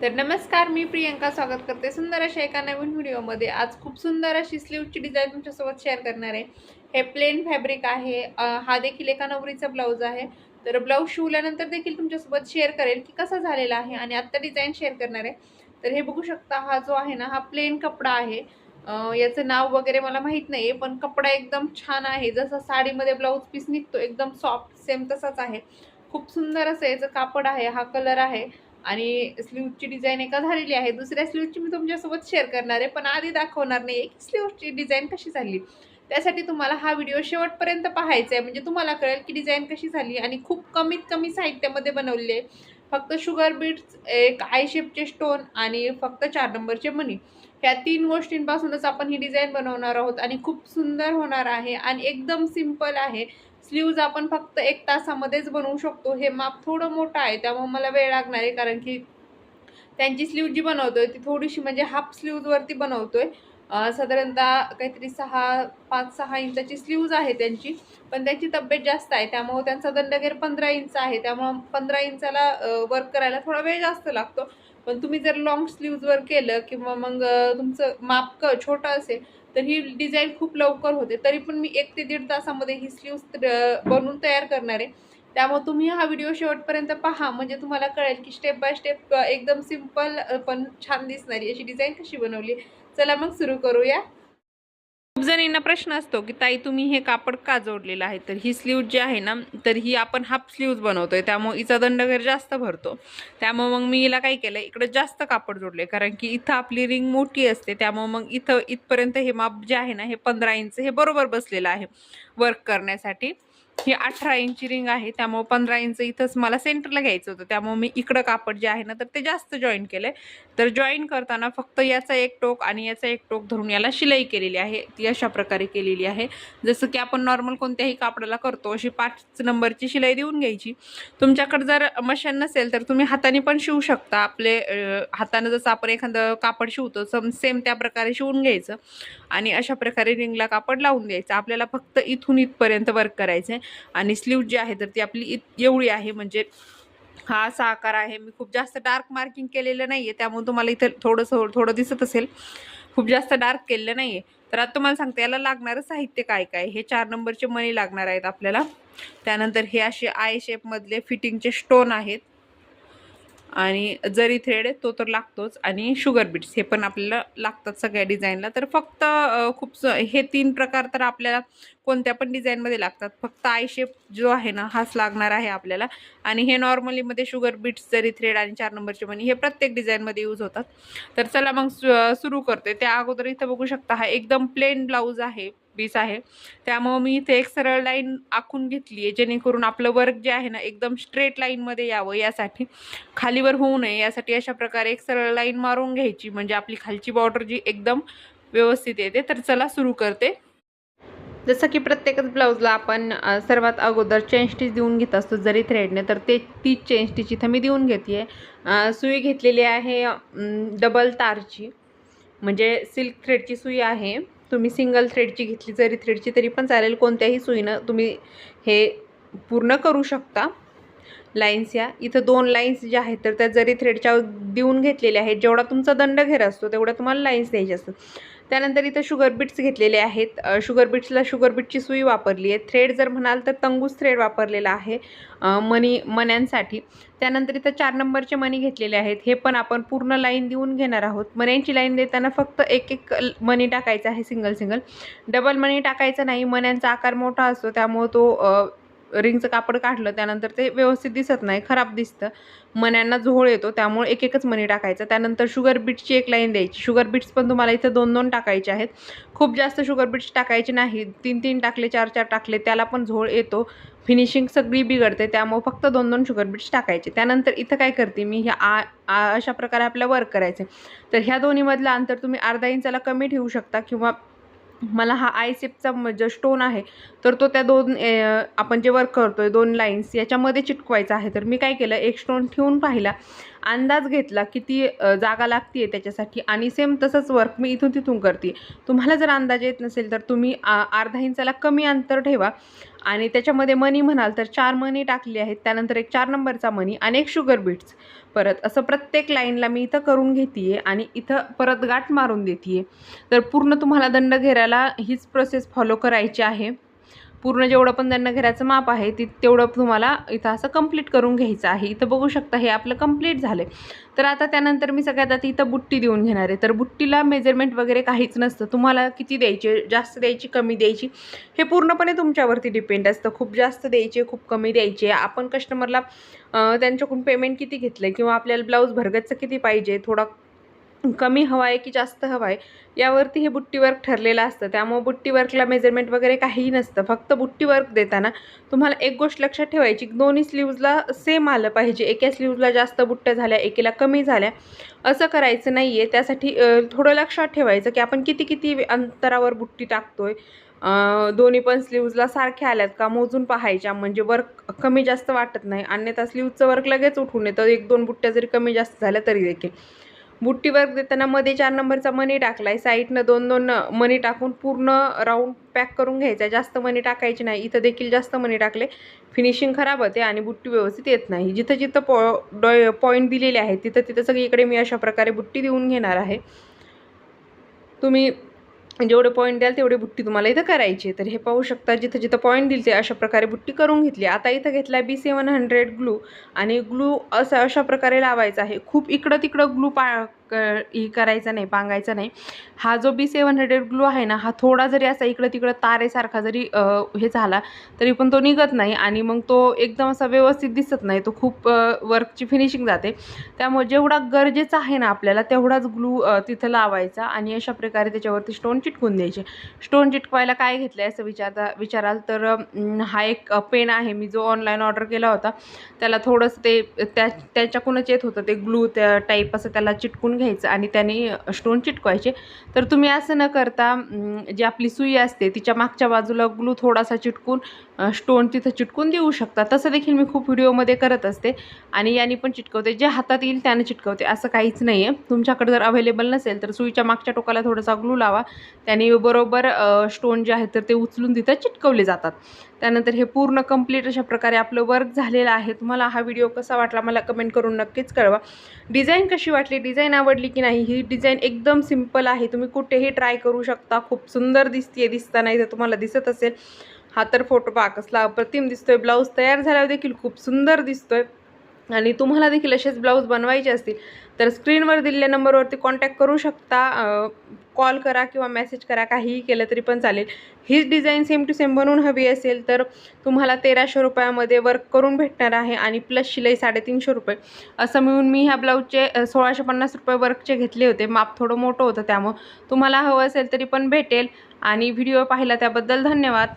तर नमस्कार मी प्रियंका स्वागत करते सुंदर अशा एका नवीन व्हिडिओमध्ये. आज खूप सुंदर अशी स्लीवची डिझाईन तुमच्यासोबत शेअर करणार आहे. हे प्लेन फॅब्रिक आहे. हा देखील एका नवरीचा ब्लाऊज आहे. तर ब्लाऊज शिवल्यानंतर देखील तुमच्यासोबत शेअर करेल की कसा झालेला आहे आणि आत्ता डिझाईन शेअर करणार आहे. तर हे बघू शकता हा जो आहे ना हा प्लेन कपडा आहे. याचं नाव वगैरे मला माहीत नाही पण कपडा एकदम छान आहे. जसा साडीमध्ये ब्लाऊज पीस निघतो एकदम सॉफ्ट सेम तसाच आहे. खूप सुंदर असं याचं कापड आहे. हा कलर आहे. आणि स्लीवची डिझाईन एका झालेली आहे. दुसऱ्या स्लीवची मी तुमच्यासोबत शेअर करणार आहे पण आधी दाखवणार नाही. की स्लीवची डिझाईन कशी झाली? त्यासाठी तुम्हाला हा व्हिडिओ शेवटपर्यंत पाहायचा आहे म्हणजे तुम्हाला कळेल की डिझाईन कशी झाली आणि खूप कमीत कमी साहित्यामध्ये बनवली आहे. फक्त शुगर बीट्स एक आय शेपचे स्टोन आणि फक्त चार नंबरचे मनी ह्या तीन गोष्टींपासूनच आपण ही डिझाईन बनवणार आहोत आणि खूप सुंदर होणार आहे आणि एकदम सिंपल आहे. स्लीव्ज आपण फक्त एक तासामध्येच बनवू शकतो. हे माप थोडं मोठं आहे त्यामुळे मला वेळ लागणार आहे कारण की त्यांची स्लीव जी बनवतोय ती थोडीशी म्हणजे हाफ स्लीव्जवरती बनवतोय. आहे साधारणतः काहीतरी सहा पाच सहा इंचाची स्लीव्ज आहे त्यांची. पण त्यांची तब्येत जास्त आहे त्यामुळं त्यांचा दंडगेर पंधरा इंच आहे त्यामुळं पंधरा इंचाला वर्क करायला थोडा वेळ जास्त लागतो. पण तुम्ही जर लॉंग स्लीव्जवर केलं किंवा मग तुमचं माप क छोटं असेल तर ही डिझाईन खूप लवकर होते. तरी पण मी एक ते दीड तासामध्ये ही स्लीव्स बनवून तयार करणार आहे. त्यामुळे तुम्ही हा व्हिडिओ शेवटपर्यंत पहा. म्हणजे तुम्हाला कळेल की स्टेप बाय स्टेप एकदम सिंपल पण छान दिसणारी अशी डिझाईन कशी बनवली. चला मग सुरू करूया. जणींना प्रश्न असतो की ताई तुम्ही हे कापड का जोडलेलं आहे? तर ही स्लीव जी आहे ना तर ही आपण हाफ स्लीव्ज बनवतोय. त्यामुळे हिचा दंड जास्त भरतो. त्यामुळे मग मी हिला काय केलं इकडं जास्त कापड जोडले कारण की इथं आपली रिंग मोठी असते त्यामुळे मग इथं इथपर्यंत हे माप जे आहे ना हे पंधरा इंच हे बरोबर बसलेलं आहे. वर्क करण्यासाठी. ही अठरा इंची रिंग आहे त्यामुळे पंधरा इंच इथंच मला सेंटरला घ्यायचं होतं. त्यामुळे मी इकडं कापड जे आहे ना तर ते जास्त जॉईन केलं तर जॉईन करताना फक्त याचा एक टोक आणि याचा एक टोक धरून याला शिलाई केलेली आहे. ती अशा प्रकारे केलेली आहे. जसं की आपण नॉर्मल कोणत्याही कापडाला करतो अशी पाच नंबरची शिलाई देऊन घ्यायची. तुमच्याकडे जर मशीन नसेल तर तुम्ही हाताने पण शिवू शकता. आपले हातानं जसं आपण एखादं कापड शिवतो सम सेम त्या प्रकारे शिवून घ्यायचं. आणि अशा प्रकारे रिंगला कापड लावून द्यायचं. आपल्याला फक्त इथून इथपर्यंत वर्क करायचं आहे आणि स्लीव जी आहे तर ती आपली इत एवढी आहे. म्हणजे हा असा आकार आहे. मी खूप जास्त डार्क मार्किंग केलेलं नाही आहे त्यामुळे तुम्हाला इथं थोडंसं थोडं दिसत असेल. खूप जास्त डार्क केलेलं नाही आहे तर आता तुम्हाला सांगते याला लागणारं साहित्य काय काय? हे चार नंबरचे मनी लागणार आहेत आपल्याला. त्यानंतर हे असे आय शेपमधले फिटिंगचे स्टोन आहेत. आणि जरी थ्रेड तो तर लागतोच. आणि शुगर बीट्स हे पण आपल्याला लागतात सगळ्या डिझाईनला तर फक्त खूप स- हे तीन प्रकार तर आपल्याला कोणत्या पण डिझाईनमध्ये लागतात. फक्त आय शेप जो आहे ना हाच लागणार आहे आपल्याला. आणि हे नॉर्मलीमध्ये शुगर बीट्स जरी थ्रेड आणि चार नंबरचे मनी हे प्रत्येक डिझाईनमध्ये यूज होतात. तर चला मग सु- सुरू करते. त्या अगोदर इथं बघू शकता हा एकदम प्लेन ब्लाऊज आहे. बीस आहे. त्यामुळं मी इथे एक सरळ लाईन आखून घेतली आहे जेणेकरून आपलं वर्क जे आहे ना एकदम स्ट्रेट लाईनमध्ये यावं यासाठी. खालीवर होऊ नये यासाठी अशा प्रकारे एक सरळ लाईन मारून घ्यायची म्हणजे आपली खालची बॉर्डर जी एकदम व्यवस्थित येते तर चला सुरू करते. जसं की प्रत्येकच ब्लाऊजला आपण सर्वात अगोदर चेन स्टिच देऊन घेत असतो जरी थ्रेडने तर ते तीच चेन स्टिच इथं मी देऊन घेते आहे. सुई घेतलेली आहे डबल तारची म्हणजे सिल्क थ्रेडची सुई आहे. तुम्ही सिंगल थ्रेडची घेतली जरी थ्रेडची तरी पण चालेल कोणत्याही सुईनं तुम्ही हे पूर्ण करू शकता. लाईन्स या. इथं दोन लाईन्स ज्या आहेत तर त्या जरी थ्रेडच्या देऊन घेतलेल्या आहेत जेवढा तुमचा दंड घेर असतो तेवढ्या तुम्हाला लाईन्स द्यायचे असतात. त्यानंतर इथं शुगर बीट्स घेतलेले आहेत. शुगर बीट्सला शुगर बीटची सुई वापरली आहे. थ्रेड जर म्हणाल तर तंगूस थ्रेड वापरलेला आहे मनी मण्यांसाठी. त्यानंतर इथं चार नंबरचे मनी घेतलेले आहेत. हे पण आपण पूर्ण लाईन देऊन घेणार आहोत. मण्यांची लाईन देताना फक्त एक एक ल- मनी टाकायचा आहे सिंगल सिंगल डबल मनी टाकायचा नाही. मण्यांचा आकार मोठा असतो. त्यामुळं तो रिंगचं कापड काढलं त्यानंतर ते व्यवस्थित दिसत नाही खराब दिसतं. मण्यांना झोळ येतो त्यामुळे एक एकच मणी टाकायचं. त्यानंतर शुगर बीट्सची एक लाईन द्यायची. शुगर बीट्स पण तुम्हाला इथं दोन दोन टाकायचे आहेत. खूप जास्त शुगर बीट्स टाकायचे नाही. तीन तीन टाकले चार चार टाकले त्याला पण झोळ येतो. फिनिशिंग सगळी बिघडते त्यामुळे फक्त दोन दोन शुगर बीट्स टाकायचे. त्यानंतर इथं काय करते मी ह्या आ आ अशा प्रकारे आपल्या वर्क करायचे तर ह्या दोन्हीमधलं अंतर तुम्ही अर्धा इंचाला कमी ठेवू शकता किंवा मला हा आयसेपचा जो स्टोन आहे तर तो त्या दोन आपण जे वर्क करतो आहे दोन लाईन्स याच्यामध्ये चिटकवायचा आहे. तर मी काय केलं एक स्टोन ठेवून पाहिला अंदाज घेतला किती जागा लागते त्याच्यासाठी आणि सेम तसंच वर्क मी इथून तिथून करते तुम्हाला जर अंदाज येत नसेल तर तुम्ही आ, अर्धा इंचाला कमी अंतर ठेवा. आणि त्याच्यामध्ये मनी म्हणाल तर चार मनी टाकली आहेत. त्यानंतर एक चार नंबरचा मनी आणि एक शुगर बीट्स परत असं प्रत्येक लाईनला मी इथं करून घेते आहे आणि इथं परत गाठ मारून देते आहे तर पूर्ण तुम्हाला दंड घेरायला हीच प्रोसेस फॉलो करायची आहे. पूर्ण जेवढं पण त्यांना घराचं माप आहे ती तेवढं तुम्हाला इथं असं कंप्लीट करून घ्यायचं आहे. इथं बघू शकता हे आपलं कंप्लीट झालं तर आता त्यानंतर मी सगळ्यात आधी इथं बुट्टी देऊन घेणार आहे. तर बुट्टीला मेजरमेंट वगैरे काहीच नसतं. तुम्हाला किती द्यायचे जास्त द्यायची कमी द्यायची हे पूर्णपणे तुमच्यावरती डिपेंड असतं. खूप जास्त द्यायचे खूप कमी द्यायचे. आपण कस्टमरला त्यांच्याकडून पेमेंट किती घेतलं आहे किंवा आपल्याला ब्लाऊज भरगतचं किती पाहिजे थोडा कमी हवा आहे की जास्त हवा आहे यावरती हे बुट्टीवर्क ठरलेलं असतं. त्यामुळे बुट्टीवर्कला मेजरमेंट वगैरे काहीही नसतं. फक्त बुट्टी वर्क देताना तुम्हाला एक गोष्ट लक्षात ठेवायची दोन्ही स्लीव्जला सेम आलं पाहिजे. एका स्लीव्जला जास्त बुट्ट्या झाल्या एकेला कमी झाल्या. असं करायचं नाही आहे त्यासाठी थोडं लक्षात ठेवायचं की आपण किती किती अंतरावर बुट्टी टाकतोय. दोन्ही पण स्लीव्जला सारख्या आल्यात का मोजून पाहायच्या. म्हणजे वर्क कमी जास्त वाटत नाही. अन्यथा स्लीव्जचं वर्क लगेच उठून येतं. एक दोन बुट्ट्या जरी कमी जास्त झाल्या तरी देखील. बुट्टी वर्क देताना मध्ये चार नंबरचा मनी टाकला आहे साईडनं दोन दोन मनी टाकून पूर्ण राऊंड पॅक करून घ्यायचा. जास्त मनी टाकायची नाही. इथं देखील जास्त मनी टाकले. फिनिशिंग खराब होते आणि बुट्टी व्यवस्थित येत नाही. जिथं जिथं पॉ डॉ पॉईंट दिलेले आहेत तिथं तिथं सगळीकडे मी अशा प्रकारे बुट्टी देऊन घेणार आहे. तुम्ही जेवढे पॉईंट द्याल तेवढी बुट्टी तुम्हाला इथं करायची तर हे पाहू शकता जिथं जिथं पॉईंट दिल ते अशा प्रकारे बुट्टी करून घेतली. आता इथं घेतला बी सेवन हंड्रेड ग्लू आणि ग्लू असं अशा प्रकारे लावायचा आहे. खूप इकडं तिकडं ग्लू पा क ही करायचा नाही पांगायचा नाही. हा जो बी सेवन हंड्रेड ग्लू आहे ना हा थोडा जरी असा इकडं तिकडं तारेसारखा जरी हे झाला तरी पण तो निघत नाही आणि मग तो एकदम असा व्यवस्थित दिसत नाही. तो खूप वर्कची फिनिशिंग जाते. त्यामुळे जेवढा गरजेचा आहे ना आपल्याला तेवढाच ग्लू तिथं लावायचा आणि अशा प्रकारे त्याच्यावरती स्टोन चिटकून द्यायचे. स्टोन चिटकवायला काय घेतलं आहे असं विचारता विचाराल तर हा एक पेन आहे. मी जो ऑनलाईन ऑर्डर केला होता त्याला थोडंसं ते त्या त्याच्याकडूनच येत होतं ते ग्लू त्या टाईप असं त्याला चिटकून घ्यायचं आणि त्याने स्टोन चिटकवायचे. तर तुम्ही असं न करता जी आपली सुई असते तिच्या मागच्या बाजूला ग्लू थोडासा चिटकून स्टोन तिथं चिटकून देऊ शकता. तसं देखील मी खूप व्हिडिओमध्ये करत असते आणि याने पण चिटकवते. जे हातात येईल त्याने चिटकवते. असं काहीच नाही आहे तुमच्याकडे जर अवेलेबल नसेल तर सुईच्या मागच्या टोकाला थोडासा ग्लू लावा. त्याने बरोबर स्टोन जे आहेत तर ते उचलून तिथं चिटकवले जातात. त्यानंतर हे पूर्ण कंप्लीट अशा प्रकारे आपलं वर्क झालेलं आहे. तुम्हाला हा व्हिडिओ कसा वाटला मला कमेंट करून नक्कीच कळवा. डिझाईन कशी वाटली? डिझाईन आवडली की नाही ही डिझाईन एकदम सिंपल आहे. तुम्ही कुठेही ट्राय करू शकता. खूप सुंदर दिसते दिसता नाही तर तुम्हाला दिसत असेल. हा तर फोटो पहा कसला अप्रतिम दिसतोय. ब्लाऊज तयार झाल्यावर देखील खूप सुंदर दिसतोय. आणि तुम्हाला देखील असेच ब्लाऊज बनवायचे असतील तर स्क्रीनवर दिलेल्या नंबरवरती कॉन्टॅक्ट करू शकता. कॉल करा किंवा मेसेज करा काहीही केलं तरी पण चालेल. हीच डिझाईन सेम टू सेम बनवून हवी असेल तर तुम्हाला तेराशे रुपयामध्ये वर्क करून भेटणार आहे आणि प्लस शिलाई साडेतीनशे रुपये. असं मिळून मी ह्या ब्लाऊजचे सोळाशे पन्नास रुपये वर्कचे घेतले होते. माप थोडं मोठं होतं त्यामुळं. तुम्हाला हवं असेल तरी पण भेटेल. आणि व्हिडिओ पाहिला त्याबद्दल धन्यवाद.